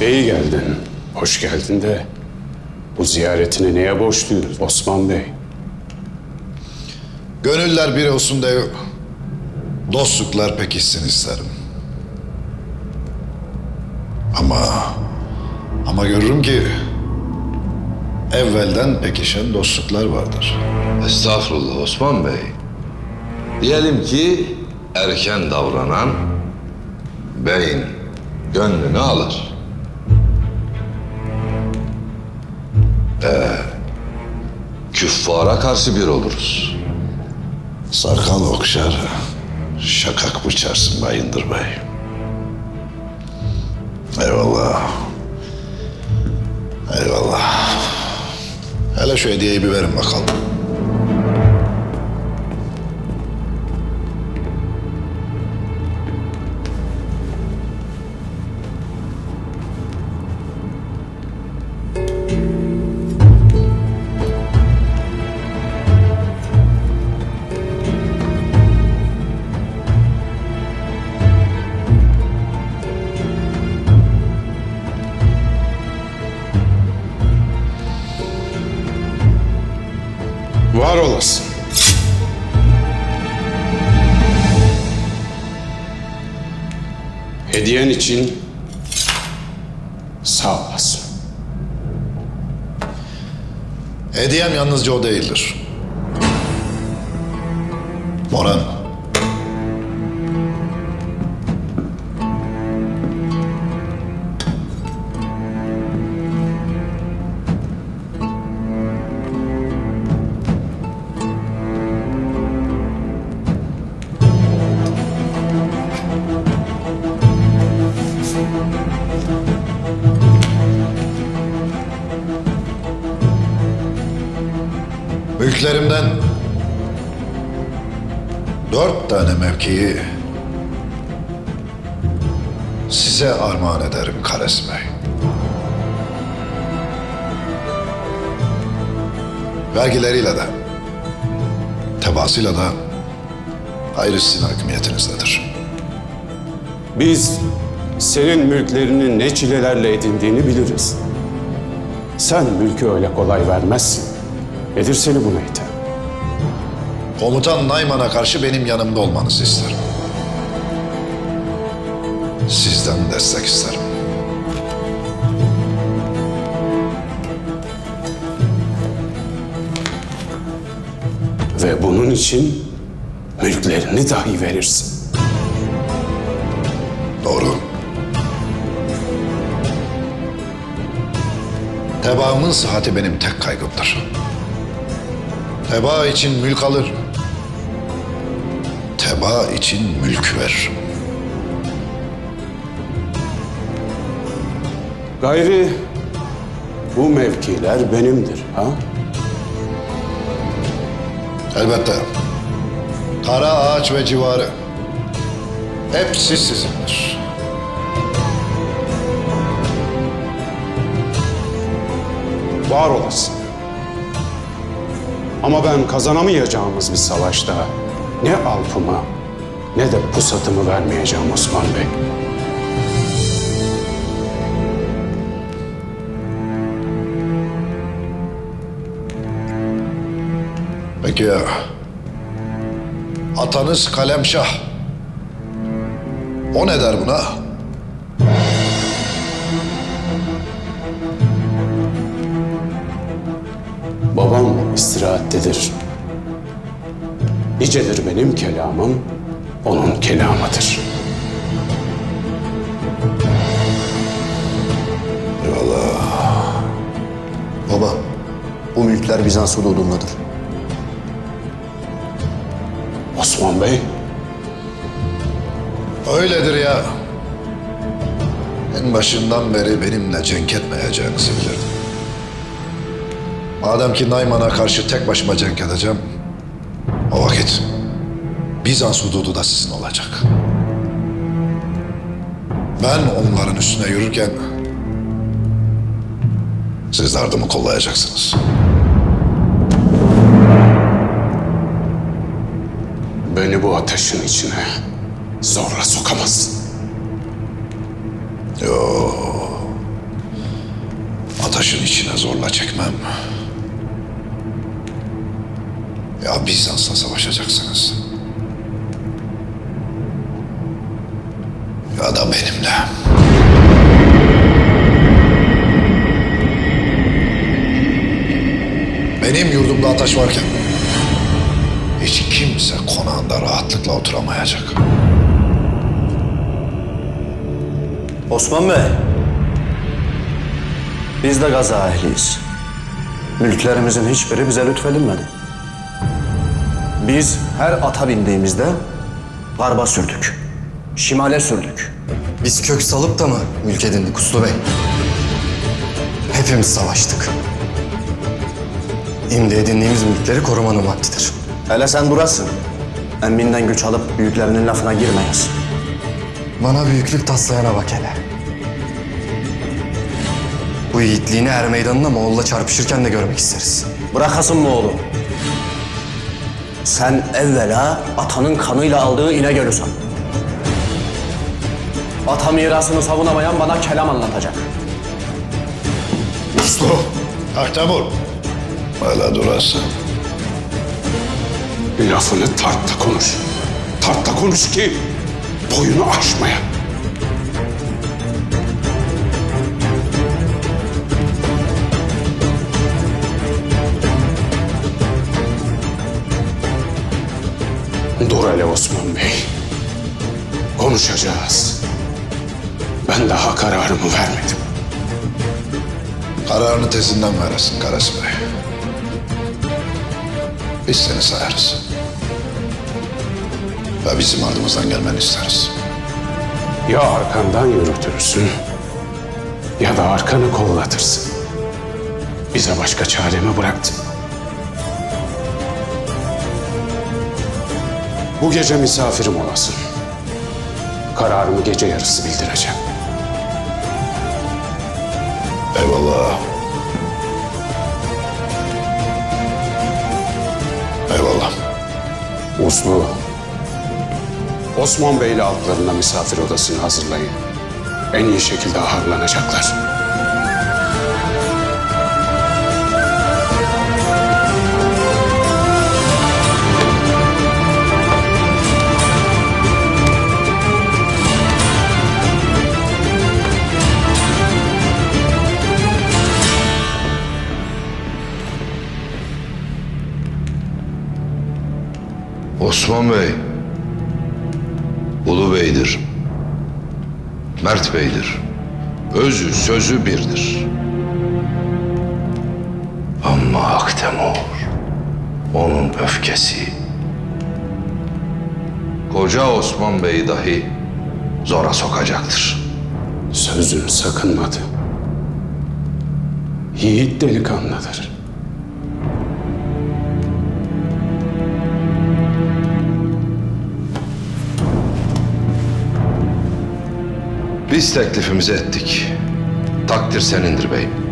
İyi geldin. Hoş geldin de bu ziyaretini neye borçluyuz Osman Bey? Gönüller bir olsun da dostluklar pekişsin isterim. Ama ama görürüm ki evvelden pekişen dostluklar vardır. Estağfurullah Osman Bey. Diyelim ki erken davranan beyin gönlünü alır. Ee, küffara karşı bir oluruz. Sarkal okşar, şakak bıçarsın Bayındır Bey. Eyvallah. Eyvallah. Hele şu hediyeyi bir verin bakalım. Hediyen için sağ olasın. Hediyem yalnızca o değildir. Moran. Mülklerimden dört tane mevkiyi size armağan ederim Kares Bey. Vergileriyle de, tebaasıyla da ayrı sizin hakimiyetinizdedir. Biz senin mülklerini ne çilelerle edindiğini biliriz. Sen mülkü öyle kolay vermezsin. Nedir seni buna iten? Komutan Nayman'a karşı benim yanımda olmanızı isterim. Sizden destek isterim. Ve bunun için mülklerini dahi verirsin. Doğru. Tebaamın sıhhati benim tek kaygımdır. Tebaa için mülk alır. Tebaa için mülk verir. Gayri bu mevkiler benimdir ha? Elbette. Kara ağaç ve civarı. Hepsi sizindir. Var olasın. Ama ben kazanamayacağımız bir savaşta ne alpıma ne de pusatımı vermeyeceğim Osman Bey. Peki ya atanız Kalemşah o ne der buna? Babam istirahattedir. Nicedir benim kelamım, onun kelamıdır. Baba, bu mülkler Bizans hududundadır. Osman Bey, Öyledir ya. En başından beri benimle cenk etmeyeceğinizi bilirdim. Madem ki Nayman'a karşı tek başıma cenk edeceğim, o vakit Bizans hududu da sizin olacak. Ben onların üstüne yürürken siz de ardımı kollayacaksınız. beni bu ateşin içine zorla sokamazsın. Ataşın içine zorla çekmem. Ya Bizans'la savaşacaksınız. Ya da benimle. Benim yurdumda ataş varken hiç kimse konağında rahatlıkla oturamayacak. Osman Bey. Biz de gaza ehliyiz. Mülklerimizin hiçbiri bize lütfedilmedi. Biz her ata bindiğimizde garba sürdük. Şimale sürdük. Biz kök salıp da mı mülk edindik Uslu Bey? Hepimiz savaştık. Şimdi edindiğimiz mülkleri korumanın vaktidir. Hele sen durasın. Emminden güç alıp büyüklerinin lafına girmeyiz. Bana büyüklük taslayana bak hele. Bu yiğitliğini er meydanında Moğol'la çarpışırken de görmek isteriz. Bırakasın mı oğlum? Sen evvela atanın kanıyla aldığı İnegöl'ü Ata mirasını savunamayan bana kelam anlatacak. Uslu. Ahtemur. Hala durasın. Lafını tart da konuş. Tart da konuş ki boyunu aşmaya. Dur hele Osman Bey. Konuşacağız. Ben daha kararımı vermedim. Kararını tezinden veresin Karas Bey. Biz seni sayarız. Ve bizim ardımızdan gelmeni isteriz. Ya arkandan yürütürsün ya da arkanı kollatırsın. Bize başka çare mi bıraktın? Bu gece misafirim olasın. Kararımı gece yarısı bildireceğim. Eyvallah. Eyvallah. Uslu. Osman Beyli altlarında misafir odasını hazırlayın. En iyi şekilde ağırlanacaklar. Osman Bey, Ulu Bey'dir. Mert Bey'dir. Özü sözü birdir. Ama Aktemur, onun öfkesi. Koca Osman Bey dahi zora sokacaktır. Sözünü sakınmadı. Yiğit delikanlıdır. Biz teklifimizi ettik. Takdir senindir beyim.